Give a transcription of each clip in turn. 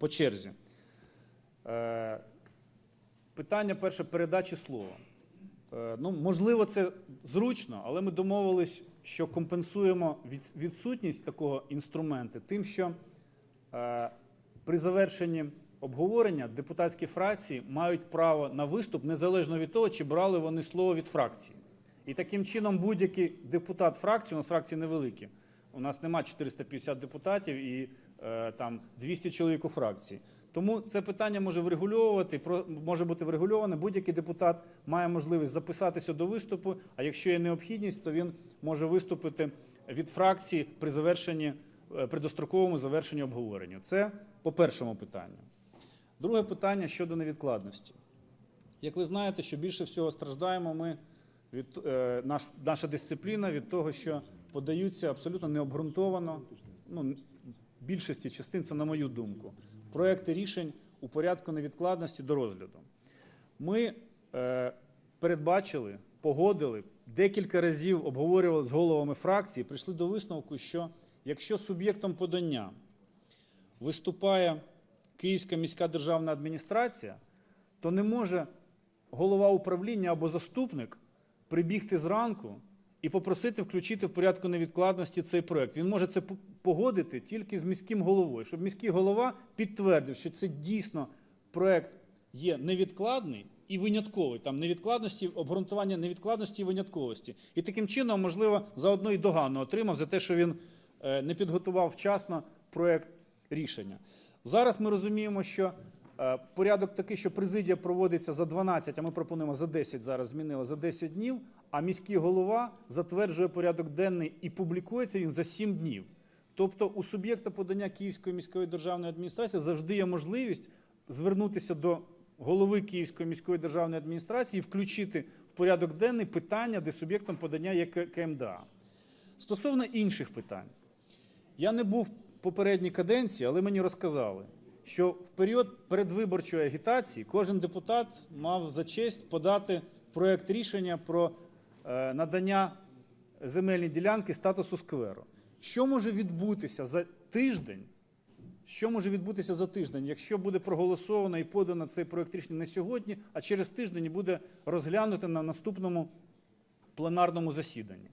По черзі. Е, Питання перше передачі слова. Е, Ну, можливо, це зручно, але ми домовились, що компенсуємо відсутність такого інструменту тим, що е, при завершенні обговорення депутатські фракції мають право на виступ незалежно від того, чи брали вони слово від фракції. І таким чином будь-який депутат фракції, у нас фракції невеликі, у нас нема 450 депутатів і е, там 200 чоловік у фракції. Тому це питання може врегульовувати, може бути врегульоване. Будь-який депутат має можливість записатися до виступу. А якщо є необхідність, то він може виступити від фракції при завершенні е, при достроковому завершенні обговорення. Це по першому питанню. Друге питання щодо невідкладності. Як ви знаєте, що більше всього страждаємо ми від е, наш, наша дисципліна від того, що подаються абсолютно необґрунтовано, ну більшості частин, це на мою думку, проекти рішень у порядку невідкладності до розгляду. Ми е, передбачили, погодили, декілька разів обговорювали з головами фракції, прийшли до висновку, що якщо суб'єктом подання виступає Київська міська державна адміністрація, то не може голова управління або заступник прибігти зранку і попросити включити в порядку невідкладності цей проект. Він може це погодити тільки з міським головою, щоб міський голова підтвердив, що це дійсно проект є невідкладний і винятковий. Там невідкладності, обґрунтування невідкладності і винятковості. І таким чином, можливо, заодно і догану отримав за те, що він е, не підготував вчасно проект рішення. Зараз ми розуміємо, що е, порядок такий, що президія проводиться за 12, а ми пропонуємо за 10, зараз змінили за 10 днів, а міський голова затверджує порядок денний і публікується він за 7 днів. Тобто у суб'єкта подання Київської міської державної адміністрації завжди є можливість звернутися до голови Київської міської державної адміністрації і включити в порядок денний питання, де суб'єктом подання є КМДА. Стосовно інших питань, я не був в попередній каденції, але мені розказали, що в період передвиборчої агітації кожен депутат мав за честь подати проект рішення про надання земельній ділянки статусу скверу. Що може відбутися за тиждень? Що може відбутися за тиждень, якщо буде проголосовано і подано цей проект рішення не сьогодні, а через тиждень буде розглянуто на наступному пленарному засіданні?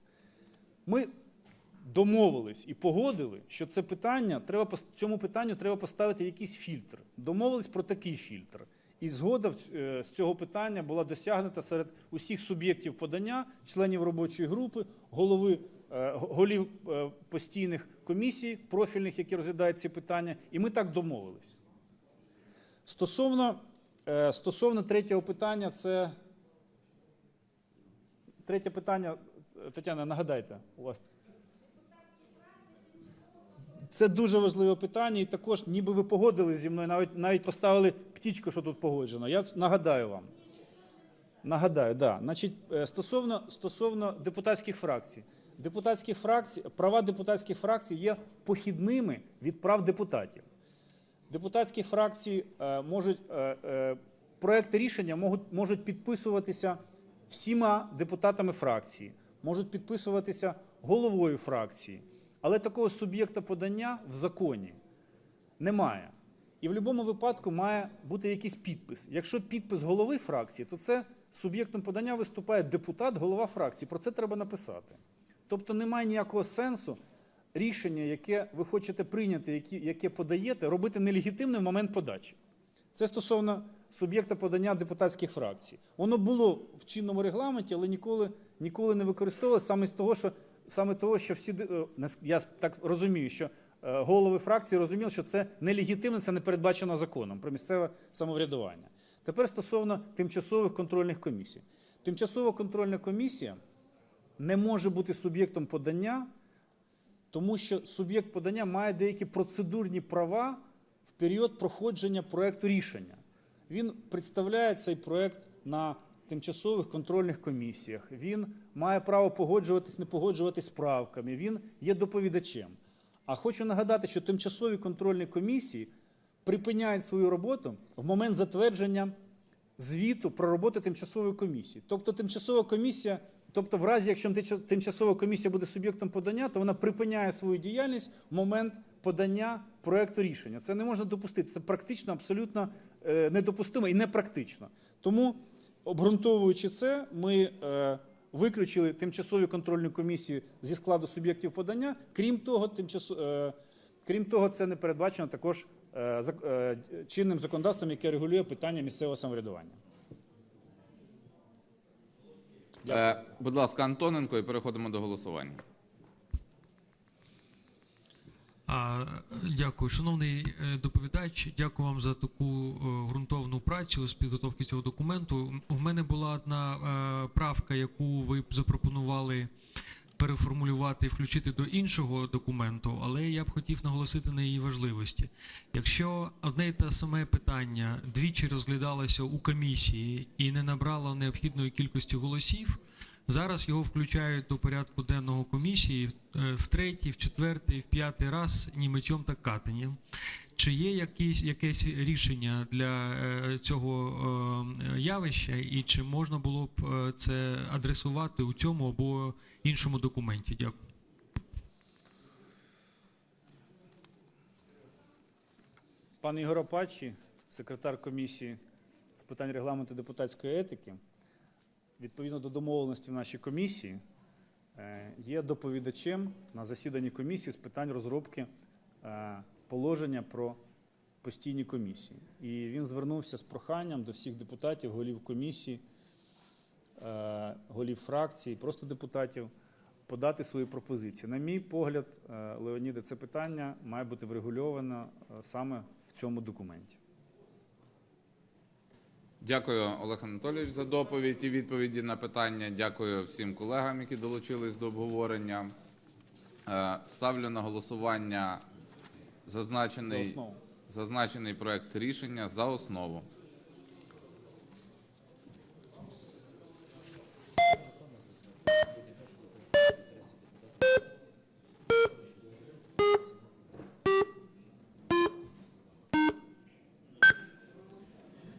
Ми домовились і погодили, що це питання треба цьому питанню треба поставити якийсь фільтр. Домовились про такий фільтр. І згода е, з цього питання була досягнута серед усіх суб'єктів подання, членів робочої групи, голови е, голів е, постійних комісій профільних, які розглядають ці питання, і ми так домовились. Стосовно, стосовно третього питання, це третє питання, Тетяна, нагадайте, у вас це дуже важливе питання, і також, ніби ви погодились зі мною, навіть навіть поставили птічку, що тут погоджено. Я нагадаю вам. Нагадаю, да. Значить, е, стосовно, стосовно депутатських фракцій. Депутатські фракції, права депутатських фракцій є похідними від прав депутатів. Депутатські фракції е, можуть е, проекти рішення можуть, можуть підписуватися всіма депутатами фракції, можуть підписуватися головою фракції, але такого суб'єкта подання в законі немає. І в будь-якому випадку має бути якийсь підпис. Якщо підпис голови фракції, то це суб'єктом подання виступає депутат, голова фракції. Про це треба написати. Тобто немає ніякого сенсу рішення, яке ви хочете прийняти, яке, подаєте, робити нелегітимним в момент подачі. Це стосовно суб'єкта подання депутатських фракцій. Воно було в чинному регламенті, але ніколи, ніколи не використовувалося саме з того, що саме того, що всі е, я так розумію, що е, голови фракції розуміли, що це нелегітимно, це не передбачено законом про місцеве самоврядування. Тепер стосовно тимчасових контрольних комісій. Тимчасова контрольна комісія не може бути суб'єктом подання, тому що суб'єкт подання має деякі процедурні права в період проходження проекту рішення. Він представляє цей проект на тимчасових контрольних комісіях. Він має право погоджуватись, не погоджуватись з правками. Він є доповідачем. А хочу нагадати, що тимчасові контрольні комісії припиняють свою роботу в момент затвердження звіту про роботу тимчасової комісії. Тобто тимчасова комісія, тобто в разі, якщо тимчасова комісія буде суб'єктом подання, то вона припиняє свою діяльність в момент подання проекту рішення. Це не можна допустити. Це практично абсолютно е, недопустимо і непрактично. Тому, обґрунтовуючи це, ми е, виключили тимчасові контрольні комісії зі складу суб'єктів подання. Крім того, е, крім того, це не передбачено також е, чинним законодавством, яке регулює питання місцевого самоврядування. Е, будь ласка, Антоненко, і переходимо до голосування. А, Дякую, шановний е, доповідач. Дякую вам за таку е, ґрунтовну працю з підготовки цього документу. У мене була одна е, правка, яку ви б запропонували переформулювати і включити до іншого документу, але я б хотів наголосити на її важливості. Якщо одне і те саме питання двічі розглядалося у комісії і не набрало необхідної кількості голосів, Зараз його включають до порядку денного комісії е, в третій, в четвертий, в п'ятий раз ні миттєм, так катанням. Чи є якісь, якесь рішення для е, цього е, явища, і чи можна було б це адресувати у цьому або іншому документі? Дякую. Пан Ігор Апачі, секретар комісії з питань регламенту депутатської етики, відповідно до домовленості в нашій комісії, е, є доповідачем на засіданні комісії з питань розробки е, положення про постійні комісії. І він звернувся з проханням до всіх депутатів, голів комісії, е, голів фракцій, просто депутатів подати свої пропозиції. На мій погляд, Леоніде, це питання має бути врегульовано саме в цьому документі. Дякую, Олег Анатолійович, за доповідь і відповіді на питання. Дякую всім колегам, які долучились до обговорення. Е, Ставлю на голосування зазначений, зазначений проект рішення за основу.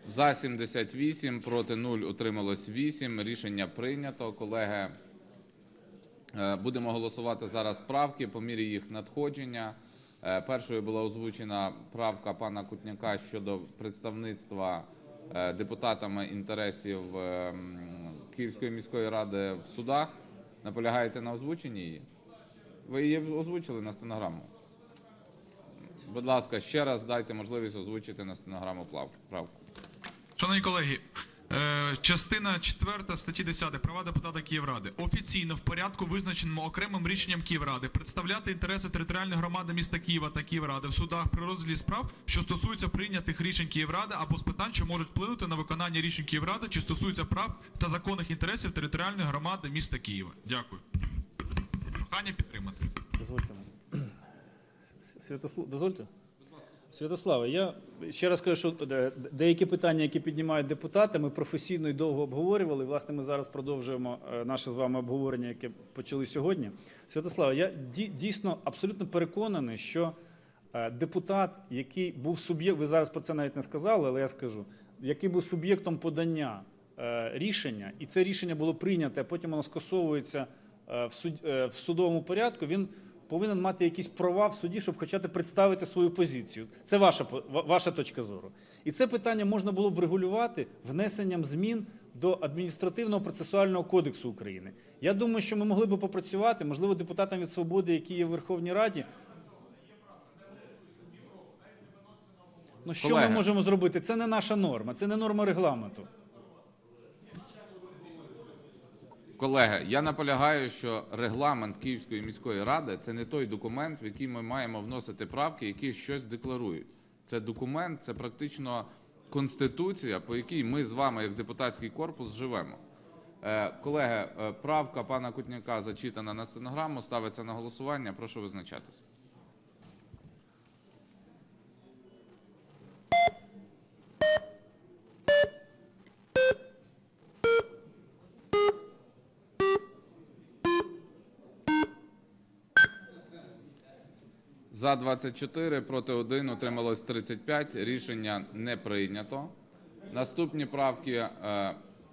За 78, проти 0, утрималось 8. Рішення прийнято. Колеги, е, будемо голосувати зараз правки по мірі їх надходження. Е, Першою була озвучена правка пана Кутняка щодо представництва е, депутатами інтересів Київської міської ради в судах. Наполягаєте на озвученні її? Ви її озвучили на стенограму. Будь ласка, ще раз дайте можливість озвучити на стенограму правку. Шановні колеги, е, частина 4 статті 10 права депутата Київради офіційно в порядку, визначеному окремим рішенням Київради, представляти інтереси територіальної громади міста Києва та Київради в судах при розгляді справ, що стосуються прийнятих рішень Київради або з питань, що можуть вплинути на виконання рішень Київради, чи стосуються прав та законних інтересів територіальної громади міста Києва. Дякую. Прохання підтримати. Дозвольте. Святослав, дозвольте? Святославе, я ще раз кажу, що е, деякі питання, які піднімають депутати, ми професійно і довго обговорювали. Власне, ми зараз продовжуємо е, наше з вами обговорення, яке почали сьогодні. Святославе, я ді- дійсно абсолютно переконаний, що е, депутат, який був суб'єкт, ви зараз про це навіть не сказали, але я скажу, який був суб'єктом подання рішення, і це рішення було прийнято, а потім воно скасовується в судовому порядку, він повинен мати якісь права в суді, щоб хоча б представити свою позицію. Це ваша, ваша точка зору. І це питання можна було б врегулювати внесенням змін до адміністративного процесуального кодексу України. Я думаю, що ми могли би попрацювати, можливо, депутатам від свободи, які є в Верховній Раді. Ну що Колеги. ми можемо зробити? Це не наша норма, це не норма регламенту. Колеги, я наполягаю, що регламент Київської міської ради це не той документ, в який ми маємо вносити правки, які щось декларують. Це документ, це практично конституція, по якій ми з вами, як депутатський корпус, живемо. Е, колеги, е, правка пана Кутняка зачитана на стенограму, ставиться на голосування. Прошу визначатися. За 24, проти 1, утрималось 35. Рішення не прийнято. Наступні правки е,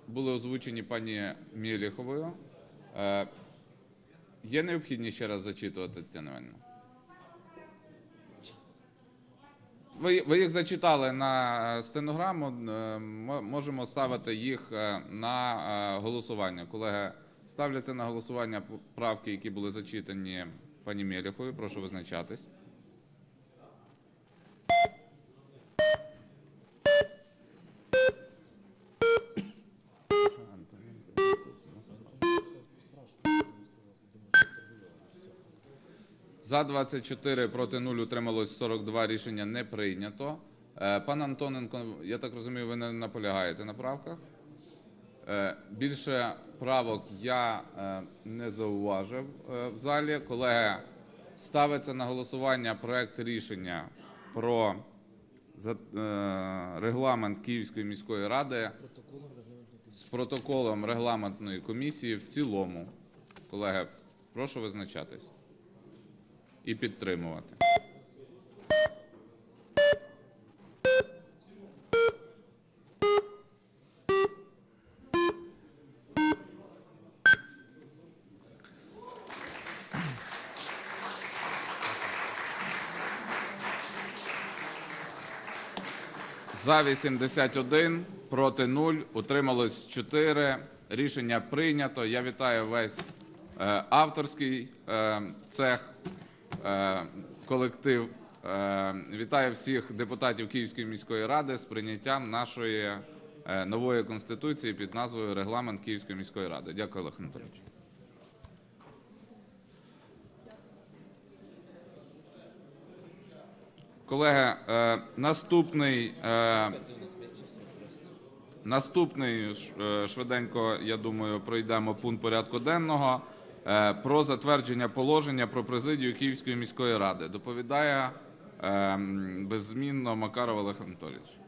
були озвучені пані Мєліховою. Е, є необхідність ще раз зачитувати, Тетяна Іванівна? Ви, їх зачитали на е, стенограму. Можемо ставити їх на голосування. Колеги, ставляться на голосування правки, які були зачитані пані Мєляхою. Прошу визначатись. За 24, проти 0, утрималось 42, рішення не прийнято. Е, Пан Антоненко, я так розумію, ви не наполягаєте на правках? Е, Більше правок я е, не зауважив в залі. Колеги, ставиться на голосування проект рішення про регламент Київської міської ради з протоколом регламентної комісії в цілому. Колеги, прошу визначатись і підтримувати. За 81, проти 0, утрималось 4. Рішення прийнято. Я вітаю весь е, авторський е, цех, колектив. Е, вітаю всіх депутатів Київської міської ради з прийняттям нашої е, нової конституції під назвою Регламент Київської міської ради. Дякую, Олег Анатолійович. Колеги, е, наступний, е, наступний е, швиденько, я думаю, пройдемо пункт порядку денного е, про затвердження положення про президію Київської міської ради. Доповідає е, беззмінно Макаров Олег Анатолійович.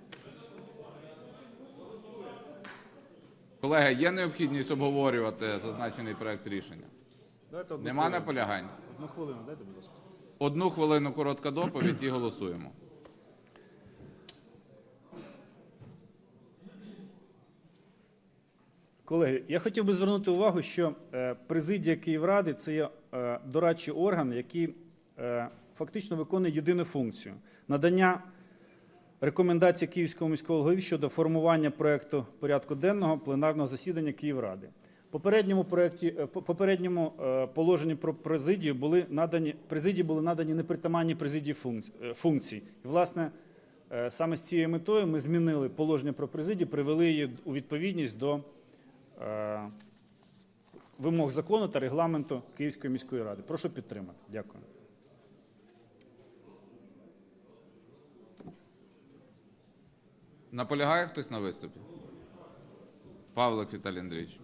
Колеги, є необхідність обговорювати зазначений проект рішення? Одну Нема хвилину. наполягань? Одну хвилину, дайте, будь ласка. Одну хвилину коротка доповідь і голосуємо. Колеги, я хотів би звернути увагу, що е, президія Київради це є е, дорадчий орган, який е, фактично виконує єдину функцію надання рекомендацій Київського міського голови щодо формування проекту порядку денного пленарного засідання Київради. В попередньому проекті, е, в попередньому положенні про президію були надані президії були надані непритаманні президії функцій. І, власне, саме з цією метою ми змінили положення про президію, привели її у відповідність до вимог закону та регламенту Київської міської ради. Прошу підтримати. Дякую. Наполягає хтось на виступі? Павлик Віталій Андрійович.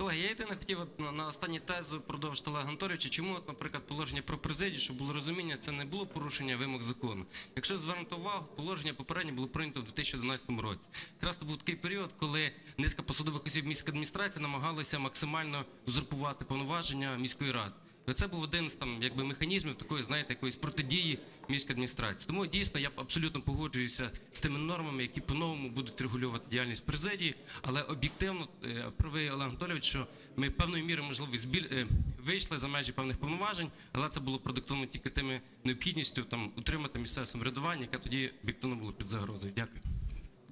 Колеги, я єдине хотів от на, на останній тезу продовжити Олега Анатолійовича. Чому, от, наприклад, положення про президію, щоб було розуміння, це не було порушення вимог закону. Якщо звернути увагу, положення попереднє було прийнято в 2011 році. Якраз то був такий період, коли низка посадових осіб міської адміністрації намагалися максимально узурпувати повноваження міської ради. І це був один з там якби механізмів такої, знаєте, якоїсь протидії міської адміністрації. Тому дійсно я абсолютно погоджуюся з тими нормами, які по-новому будуть регулювати діяльність президії. Але об'єктивно е, правий Олег Анатолійович, що ми певною мірою можливо збіль... е, вийшли за межі певних повноважень, але це було продиктовано тільки тими необхідністю там утримати місцеве самоврядування, яке тоді об'єктивно було під загрозою. Дякую.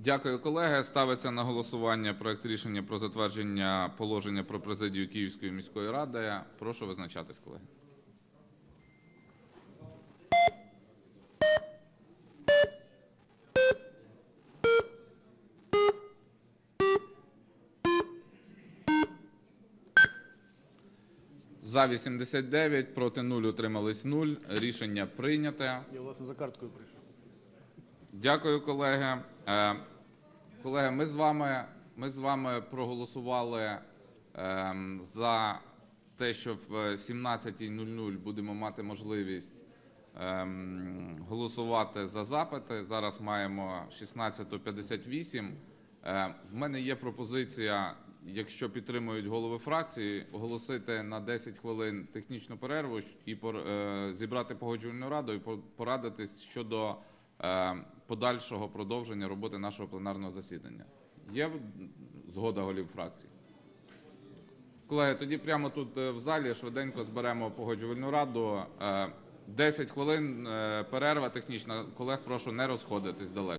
Дякую, колеги. Ставиться на голосування проект рішення про затвердження положення про президію Київської міської ради. Прошу визначатись, колеги. За 89, проти 0, утримались 0. Рішення прийняте. Я власне за карткою прийшов. Дякую, колеги. Е, Колеги, ми з вами, ми з вами проголосували ем, за те, що в 17.00 будемо мати можливість ем, голосувати за запити. Зараз маємо 16.58. Е, В мене є пропозиція, якщо підтримують голови фракції, оголосити на 10 хвилин технічну перерву і пор- е, зібрати погоджувальну раду і по- порадитись щодо е, подальшого продовження роботи нашого пленарного засідання. Є згода голів фракцій? Колеги, тоді прямо тут е, в залі швиденько зберемо погоджувальну раду. Е, 10 хвилин е, перерва технічна. Колег прошу не розходитись далеко.